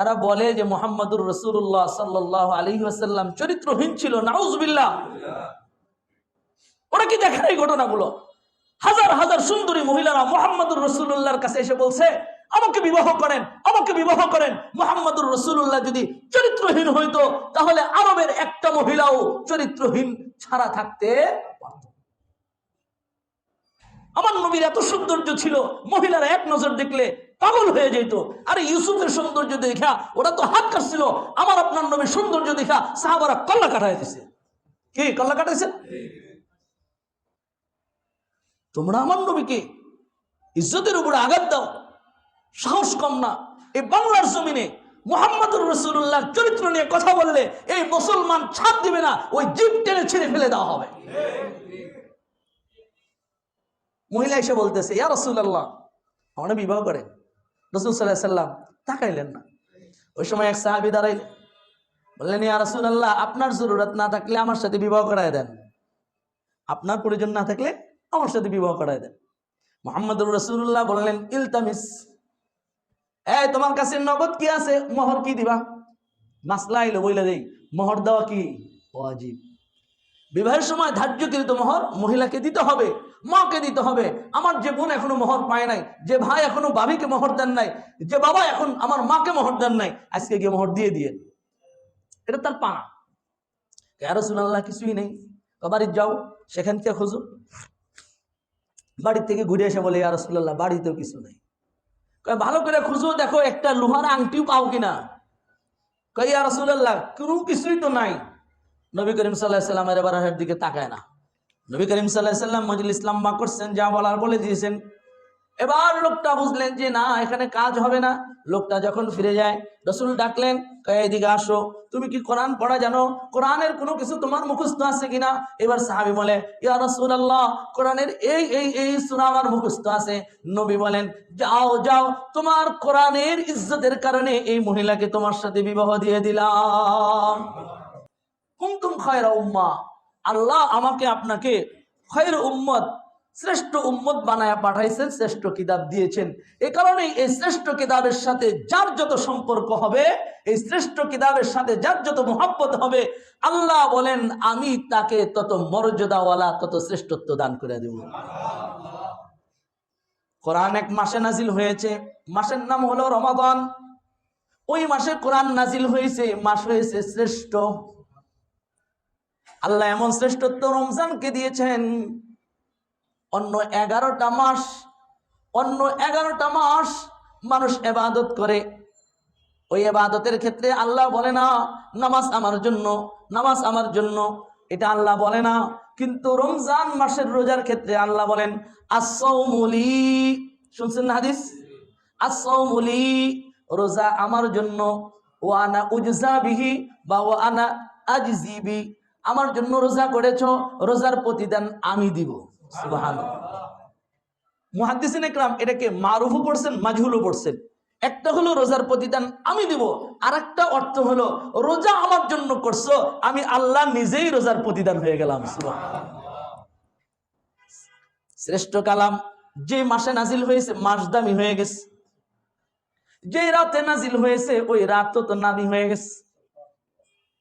তারা বলে যে মোহাম্মদুর রসুল্লাহ সাল্লাহ আলী আসাল্লাম চরিত্রহীন ছিল, নাউজবিল্লাহ। ওরা কি দেখেন এই ঘটনাগুলো? হাজার হাজার সুন্দরী মহিলারা মোহাম্মদুর রসুল্লাহর কাছে এসে বলছে, আমাকে বিবাহ করেন, আমাকে বিবাহ করেন। মোহাম্মদুর রসুল্লাহ যদি চরিত্রহীন হইতো, তাহলে আরবের একটা মহিলাও চরিত্রহীন ছাড়া থাকতে পারত। আমার নবীর এত সৌন্দর্য ছিল, মহিলারা এক নজর দেখলে পাগল হয়ে যেত। আরে ইউসুফের সৌন্দর্য দেখা, ওরা তো হাত কাটছিল। আমার আপনার নবীর সৌন্দর্য দেখা, সাহাবারা কল্লা কাটাই দিছে কি কল্লা কাটাইছে? তোমরা আমার নবীকে ইজ্জতের উপরে আঘাত দাও। সাহস কম না। এই বাংলার জমিনে মোহাম্মদুর রসুল্লাহ চরিত্র নিয়ে কথা বললে এই মুসলমান ছাড় দিবে না, ওই জিপ টেনে ছেড়ে ফেলে দেওয়া হবে। মহিলা এসে বলতেছে, ইয়া রসুল্লাহ আমরা বিবাহ করেন। রসুল তাকাইলেন না। ওই সময় এক সাহাবি দাঁড়াইলেন বললেন, ইয়া রসুল্লাহ আপনার জরুরত না থাকলে আমার সাথে বিবাহ করায় দেন। আপনার প্রয়োজন না থাকলে আমার সাথে বিবাহ করায় দেন। মোহাম্মদুর রসুল্লাহ বললেন, ইলতামিস। এই, তোমার কাছে নগদ কি আছে? মোহর কি দিবা? মাসলা আইলো বইলে দেই। মোহর দেওয়া কি? ওয়াজিব। বিবাহের সময় ধার্যকৃত মোহর মহিলাকে দিতে হবে, মাকে দিতে হবে। আমার যে বোন এখনও মোহর পায় নাই, যে ভাই এখনও ভাবিকে মোহর দেন নাই, যে বাবা এখন আমার মাকে মোহর দেন নাই, আজকে গিয়ে মোহর দিয়ে দিয়ে এটা তার পানা। রসুল্লাহ কিছুই নেই। বাড়ির যাও, সেখান থেকে খোঁজো। বাড়ির থেকে ঘুরে এসে বলে, ইয়া রসুল্লাহ বাড়িতেও কিছু নেই। ভালো করে খুঁজো, দেখো একটা লোহার আংটিও পাও কিনা। কই ইয়া রসুল্লাহ কোনো কিছুই তো নাই। নবী করিম সাল্লাহ সাল্লামের এবার দিকে তাকায় না। নবী করিম সাল্লাহ সাল্লাম মজুল ইসলাম বা করছেন, যা বলার বলে দিয়েছেন। এবার লোকটা বুঝলেন যে না, এখানে কাজ হবে না। লোকটা যখন ফিরে যায়, রসুল ডাকলেন এদিকে আসো। তুমি কি কোরআন পড়া জানো? কোরআনের কোনো কিছু তোমার মুখস্থ আছে কিনা? এবার সাহাবি বলে, ইয়া রসুল আল্লাহ কোরআনের এই এই এই সুরা আমার মুখস্থ আছে। নবী বলেন, যাও যাও, তোমার কোরআনের ইজ্জতের কারণে এই মহিলাকে তোমার সাথে বিবাহ দিয়ে দিলাম। কুমতুম খয়রা উম্মা? আল্লাহ আমাকে আপনাকে খয়ের উম্মত, শ্রেষ্ঠ উম্মত বানায়া পাঠাইছেন, শ্রেষ্ঠ কিতাব দিয়েছেন। এই কারণে এই শ্রেষ্ঠ কিতাবের সাথে যার যত সম্পর্ক হবে, এই শ্রেষ্ঠ কিতাবের সাথে যার যত মোহাব্বত হবে, আল্লাহ বলেন, আমি তাকে তত মর্যাদাওয়ালা, তত শ্রেষ্ঠত্ব দান করে দেব। কোরআন এক মাসে নাজিল হয়েছে। মাসের নাম হলো রমাদান। ওই মাসে কোরআন নাজিল হয়েছে, মাস হয়েছে শ্রেষ্ঠ। আল্লাহ এমন শ্রেষ্ঠত্ব রমজানকে দিয়েছেন। অন্য এগারোটা মাস, অন্য এগারোটা মাস মানুষ এবাদত করে। ওই এবাদতের ক্ষেত্রে আল্লাহ বলে না, নামাজ আমার জন্য, নামাজ আমার জন্য। এটা আল্লাহ বলে না। কিন্তু রমজান মাসের রোজার ক্ষেত্রে আল্লাহ বলেন আসৌমুলি শুনছেন না হাদিস? আসৌমুলি রোজা আমার জন্য। ও আনা উজজা বিহি বা ও আনা আজিবি আমার জন্য রোজা করেছ, রোজার প্রতিদান আমি দিব। মুহাদ্দিসিন এটাকে মারুফও পড়ছেন, মাজহুলও পড়ছেন। একটা হলো রোজার প্রতিদান আমি দিব আর একটা অর্থ হলো রোজা আমার জন্য করছ, আমি আল্লাহ নিজেই রোজার প্রতিদান হয়ে গেলাম। শ্রেষ্ঠ কালাম, যে মাসে নাজিল হয়েছে, মাস দামি হয়ে গেছে। যে রাতে নাজিল হয়েছে, ওই রাত তো নামি হয়ে গেছে।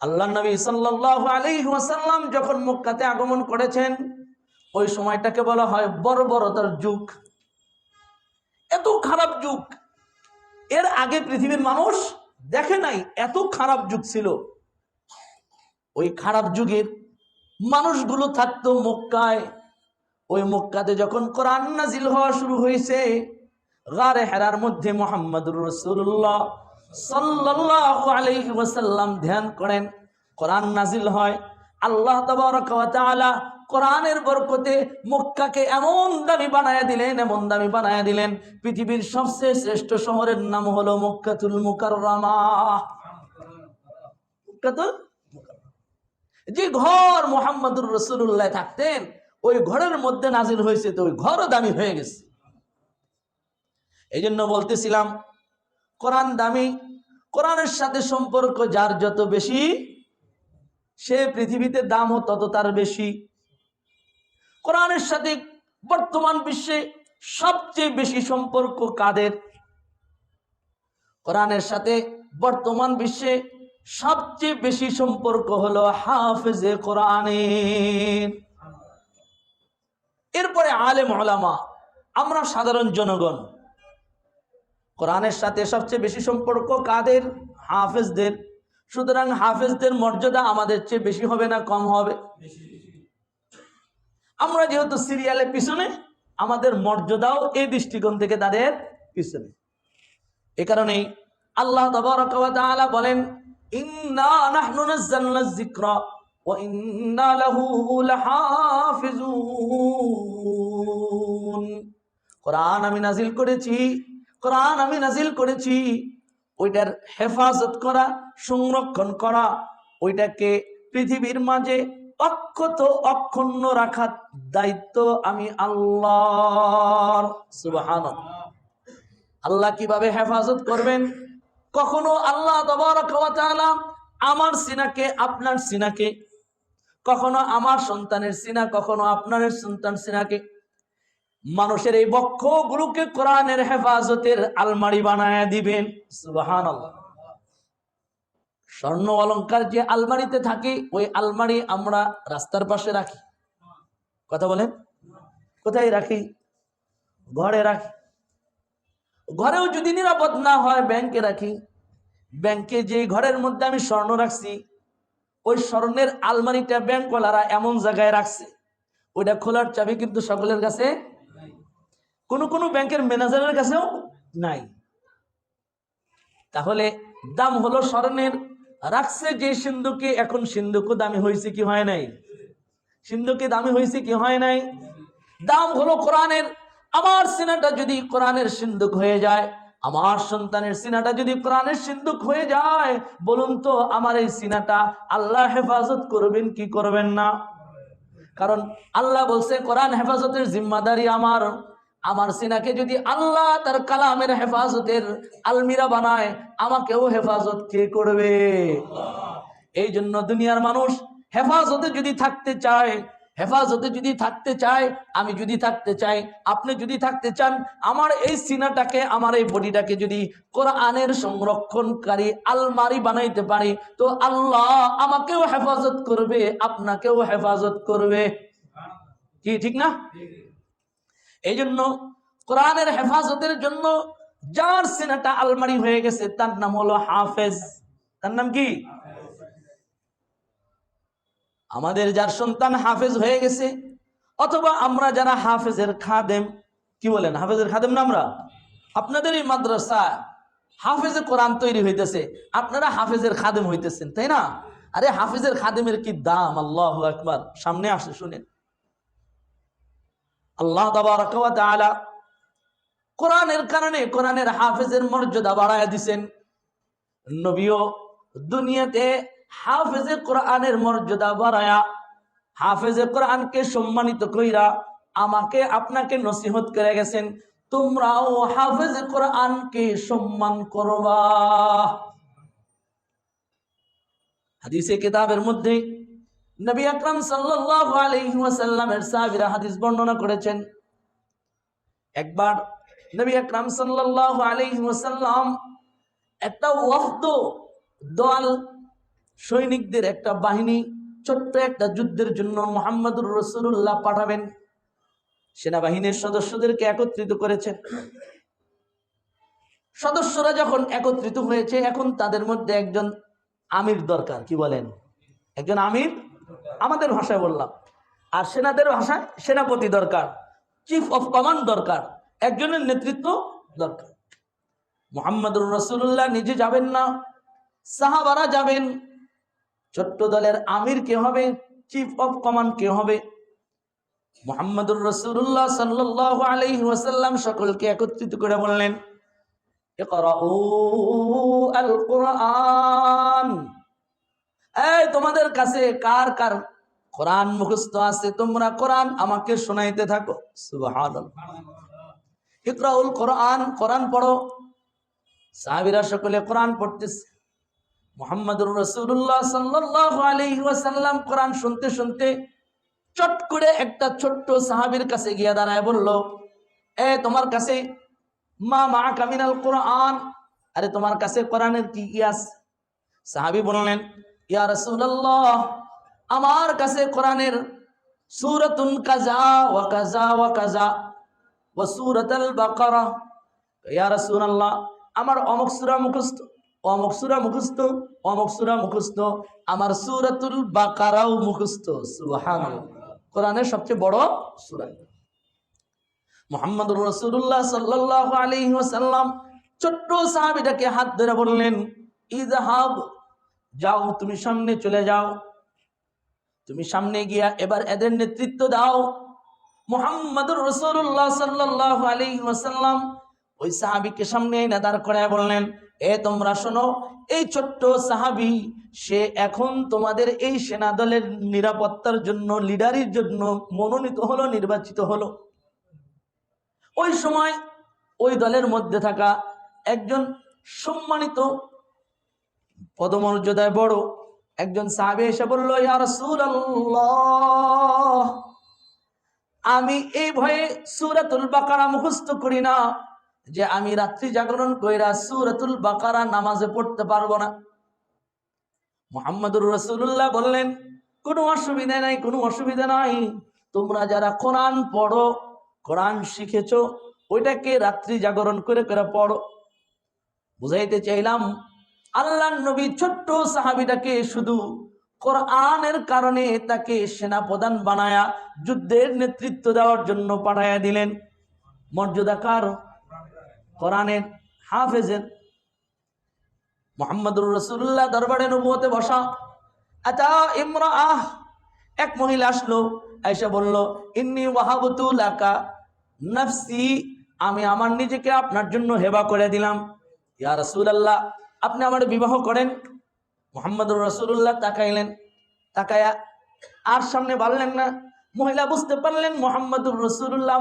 আল্লাহ নবী সাল্লাল্লাহু আলাইহি ওয়াসাল্লাম যখন মক্কাতে আগমন করেছেন, ওই সময়টাকে বলা হয় বর্বরতার যুগ। এত খারাপ যুগ। এর আগে পৃথিবীর মানুষ দেখে নাই, এত খারাপ যুগ ছিল। ওই খারাপ যুগের মানুষগুলো থাকতো মক্কায়। ওই মক্কাতে যখন কোরআন নাজিল হওয়া শুরু হয়েছে, গারে হেরার মধ্যে মোহাম্মদুর রসুল্লাহ সাল্লাল্লাহু আলাইহি ওয়াসাল্লাম ধ্যান করেন, কোরআন নাজিল হয়। আল্লাহ তাআলা কোরআনের বরকতে মক্কাকে এমন দামি বানায়া দিলেন, এমন দামি বানায়া দিলেন, পৃথিবীর সবচেয়ে শ্রেষ্ঠ শহরের নাম হলো মক্কাতুল মুকাররমা। মক্কাতুল যে ঘর মোহাম্মদুর রসুল্লাহ থাকতেন, ওই ঘরের মধ্যে নাজিল হয়েছে, তো ওই ঘরও দামি হয়ে গেছে। এই জন্য বলতেছিলাম কোরআন দামি, কোরআনের সাথে সম্পর্ক যার যত বেশি, সে পৃথিবীতে দামও তত তার বেশি। কোরআনের সাথে বর্তমান বিশ্বে সবচেয়ে বেশি সম্পর্ক কাদের? কোরআনের সাথে বর্তমান বিশ্বে সবচেয়ে বেশি সম্পর্ক হলো হাফেজে কোরআনের। এরপরে আলেম ওলামা, আমরা সাধারণ জনগণ। কোরআনের সাথে সবচেয়ে বেশি সম্পর্ক কাদের? হাফেজদের। সুতরাং হাফেজদের মর্যাদা আমাদের চেয়ে বেশি হবে না কম হবে? আমরা যেহেতু সিরিয়ালের পিছনে, আমাদের মর্যাদাও এই দৃষ্টিকোণ থেকে তাদের পিছনে। এ কারণেই আল্লাহ তাবারক ওয়া বলেন কোরআন আমি নাজিল করেছি কোরআন আমি নাজিল করেছি, ওইটার হেফাজত করা, সংরক্ষণ করা, ওইটাকে পৃথিবীর মাঝে অক্ষত অক্ষুণ্ণ রাখার দায়িত্ব আমি আল্লাহ আল্লাহ কীভাবে হেফাজত করবেন? কখনো আল্লাহ আমার সিনাকে, আপনার সিনাকে, কখনো আমার সন্তানের সিনা, কখনো আপনার সন্তান সিনাকে মানুষের এই বক্ষ বক্ষগুলোকে কোরআনের হেফাজতের আলমারি বানায় দিবেন। সুবহানাল্লাহ। স্বর্ণ অলংকার যে আলমারিতে থাকে, ওই আলমারি আমরা রাস্তার পাশে রাখি। কথা বলেন? কোথায় রাখি? ঘরে রাখি। ঘরেও যদি নিরাপদ না হয়, ব্যাংকে রাখি। ব্যাংকে যে ঘরের মধ্যে আমি স্বর্ণ রাখছি, ওই স্বর্ণের আলমারিটা ব্যাংকওয়ালারা এমন জায়গায় রাখছে, ওইটা খোলার চাবি কিন্তু সকলের কাছে কোনো কোনো ব্যাংকের ম্যানেজারের কাছেও নাই। তাহলে দাম হলো স্বর্ণের। রাখছে যে সিন্ধুকে, এখন সিন্ধুকও দামি হয়েছে কি হয় নাই? সিন্ধুকে দামি হয়েছে কি হয় নাই? দাম হলো কোরআনের। আমার সিনাটা যদি কোরআনের সিন্ধুক হয়ে যায়, আমার সন্তানের সিনাটা যদি কোরআনের সিন্ধুক হয়ে যায়, বলুন তো আমার এই সিনাটা আল্লাহ হেফাজত করবেন কি করবেন না? কারণ আল্লাহ বলছে, কোরআন হেফাজতের জিম্মাদারি আমার। আমার সিনাকে যদি আল্লাহ তার কালামের হেফাজতের আলমিরা বানায়, আমাকেও হেফাজত কে করবে? এই জন্য দুনিয়ার মানুষ হেফাজতে যদি থাকতে চায়, হেফাজতে যদি থাকতে চায়, আমি যদি থাকতে চাই, আপনি যদি থাকতে চান, আমার এই সিনাটাকে, আমার এই বডিটাকে যদি কোরআনের সংরক্ষণকারী আলমারি বানাইতে পারি, তো আল্লাহ আমাকেও হেফাজত করবে, আপনাকেও হেফাজত করবে। কি, ঠিক না? এই জন্য কোরআনের হেফাজতের জন্য যার সিনাটা আলমারি হয়ে গেছে, তার নাম হলো হাফেজ। তার নাম কি? আমাদের যার সন্তান হাফেজ হয়ে গেছে, অথবা আমরা যারা হাফেজের খাদেম, কি বলেন, হাফেজের খাদেম না আমরা? আপনাদের এই মাদ্রাসা হাফেজে কোরআন তৈরি হইতেছে, আপনারা হাফেজের খাদেম হইতেছেন, তাই না? আরে হাফেজের খাদেমের কি দাম? আল্লাহ একবার সামনে আসে, শুনেন। আল্লাহ কোরআনের কারণে কোরআনের হাফেজের মর্যাদা বাড়ায় দিছেন। নবীও দুনিয়াতে হাফেজে কোরআনের মর্যাদা বাড়ায়া, হাফেজে কোরআনকে সম্মানিত কইরা আমাকে আপনাকে নসিহত করে গেছেন, তোমরাও হাফেজে কোরআনকে সম্মান করবা। হাদিসে, কিতাবের মধ্যে নবী আকরাম সাল্লাল্লাহু আলাইহি ওয়াসাল্লামের সাহাবীরা হাদিস বর্ণনা করেছেন। একবার নবী আকরাম সাল্লাল্লাহু আলাইহি ওয়াসাল্লাম একটা ওয়াফদ দল সৈনিকদের একটা বাহিনী, ছোট্ট একটা যুদ্ধের জন্য মোহাম্মদুর রসুল্লাহ পাঠাবেন। সেনাবাহিনীর সদস্যদেরকে একত্রিত করেছেন। সদস্যরা যখন একত্রিত হয়েছে, এখন তাদের মধ্যে একজন আমির দরকার, কি বলেন? একজন আমির আমাদের ভাষায় বললাম। আর সেনাদের ভাষায় সেনাপতি দরকার চিফ অফ কমান্ড দরকার, একজনের নেতৃত্ব দরকার। মোহাম্মদুর রসুল্লাহ নিজে যাবেন না, সাহাবারা যাবেন, ছোট্ট দলের আমির কে হবে চিফ অফ কমান্ড কে হবে। মোহাম্মদুর রসুল্লাহ সাল্লাহ আলাইহি ওয়াসাল্লাম সকলকে একত্রিত করে বললেন, ইকরাউ আল কোরআন এই, তোমাদের কাছে কার কার কোরআন মুখস্থ আছে? তোমরা কোরআন আমাকে শোনাইতে থাকো। ইকরাউল কোরআন কোরআন পড়ো। সাহাবীরা সকলে কোরআন পড়তেছে। মোহাম্মদুর রসুল্লাহ সাল্লাহ আলাইহি ওয়াসাল্লাম কোরআন শুনতে শুনতে চট করে একটা ছোট্ট সাহাবীর কাছে গিয়া দাঁড়ায় বলল, এ, তোমার কাছে মা মা কামিনাল কোরআন? আরে, তোমার কাছে কোরআনের কি কি আছে? সাহাবী বললেন ইয়া রাসূলুল্লাহ, আমার কাছে কোরআনের সূরাতুন কাজা ওয়া কাজা ওয়া কাজা ওয়া সূরাতুল বাকারা। ইয়া রাসূলুল্লাহ, আমার অমুক সূরা মুখস্থ, অমুক সূরা মুখস্থ, অমুক সূরা মুখস্থ, আমার সূরাতুল বাকারাও মুখস্থ। সুবহানাল্লাহ। কোরআনের সবচেয়ে বড় সূরা। মোহাম্মদুর রসুল্লাহ সাল্লাহ আলী ওসাল্লাম ছোট্ট সাহাবিটাকে হাত ধরে বললেন ইদহাব যাও, তুমি সামনে চলে যাও। তুমি সামনে গিয়া এবার এদের নেতৃত্ব দাও। মোহাম্মদুর রসুল্লাহ সাল্লাহ আলী ওসাল্লাম ওই সাহাবিকে সামনে এনে দাঁড় করায় বললেন, এ তোমরা শোনো, এই ছোট্ট সাহাবি, সে এখন তোমাদের এই সেনা দলের নিরাপত্তার জন্য, লিডারির জন্য মনোনীত হলো, নির্বাচিত হলো। ওই সময় ওই দলের মধ্যে থাকা একজন সম্মানিত পদমর্যাদায় বড় একজন সাহাবি এসে বলল আমি এই ভয়ে সূরাতুল বাকারা মুখস্থ করি না যে আমি রাত্রি জাগরণ কইরা সূরাতুল বাকারা নামাজে পড়তে পারব না। মোহাম্মদুর রসুল্লাহ বললেন, কোনো অসুবিধা নাই, কোনো অসুবিধা নাই। তোমরা যারা কোরআন পড়ো, কোরআন শিখেছ, ওইটাকে রাত্রি জাগরণ করে করে পড়ো। বুঝাইতে চাইলাম আল্লাহ নবী ছোট্ট সাহাবিটাকে শুধু কোরআনের কারণে তাকে সেনা প্রধান বানায়া যুদ্ধের নেতৃত্ব দেওয়ার জন্য পাঠাইয়া দিলেন। মর্যাদা কার? কোরআনের হাফেজের। মোহাম্মদুর রসুল্লাহ দরবারে নবুয়তে বসা। আতা ইমরা আহ এক মহিলা আসলো এসে বলল, ইন্নি ওয়াহাবতুল আকা নফসি, আমি আমার নিজেকে আপনার জন্য হেবা করে দিলাম। ইয়া রাসূলুল্লাহ আপনি আমার বিবাহ করেন, মোহাম্মদুর রসুল্লাহ তাকাইলেন, তাকায়া আর সামনে বাড়লেন না। মহিলা বুঝতে পারলেন মোহাম্মদুর রসুল্লাহ